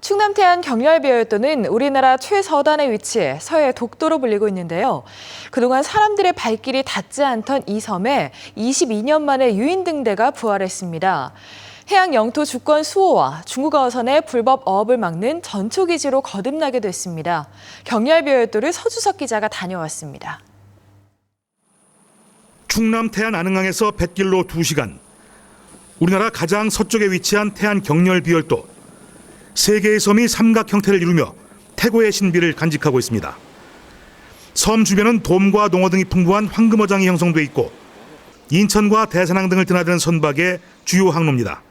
충남 태안 경렬비열도는 우리나라 최서단에 위치해 서해 독도로 불리고 있는데요. 그동안 사람들의 발길이 닿지 않던 이 섬에 22년 만에 유인 등대가 부활했습니다. 해양 영토 주권 수호와 중국 어선의 불법 어업을 막는 전초기지로 거듭나게 됐습니다. 경렬비열도를 서주석 기자가 다녀왔습니다. 충남 태안 안흥항에서 뱃길로 2시간. 우리나라 가장 서쪽에 위치한 태안 경렬 비열도. 세 개의 섬이 삼각 형태를 이루며 태고의 신비를 간직하고 있습니다. 섬 주변은 돔과 농어 등이 풍부한 황금어장이 형성돼 있고 인천과 대산항 등을 드나드는 선박의 주요 항로입니다.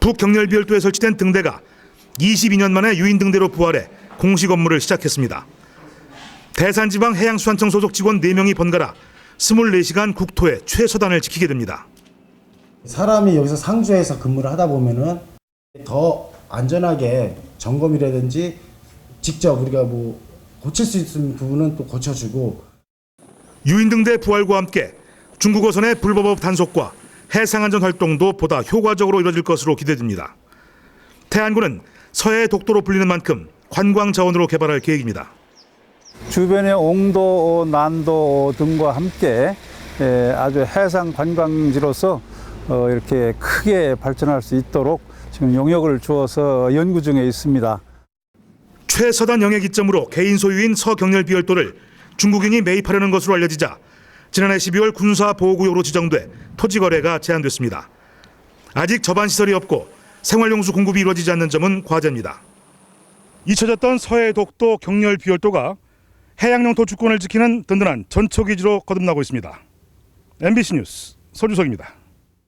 북경렬 비열도에 설치된 등대가 22년 만에 유인 등대로 부활해 공식 업무를 시작했습니다. 대산지방 해양수산청 소속 직원 4명이 번갈아 24시간 국토의 최서단을 지키게 됩니다. 사람이 여기서 상주해서 근무를 하다 보면은 더 안전하게 점검이라든지 직접 우리가 뭐 고칠 수 있는 부분은 또 고쳐주고 유인등대 부활과 함께 중국 어선의 불법업 단속과 해상안전 활동도 보다 효과적으로 이뤄질 것으로 기대됩니다. 태안군은 서해 독도로 불리는 만큼 관광 자원으로 개발할 계획입니다. 주변의 옹도, 난도 등과 함께 예, 아주 해상 관광지로서 어, 이렇게 크게 발전할 수 있도록 지금 용역을 주어서 연구 중에 있습니다. 최서단 영해 기점으로 개인 소유인 서경렬 비열도를 중국인이 매입하려는 것으로 알려지자 지난해 12월 군사 보호구역으로 지정돼 토지 거래가 제한됐습니다. 아직 접안 시설이 없고 생활용수 공급이 이루어지지 않는 점은 과제입니다. 잊혀졌던 서해 독도 경렬 비열도가 해양 영토 주권을 지키는 든든한 전초 기지로 거듭나고 있습니다. MBC 뉴스 서주석입니다.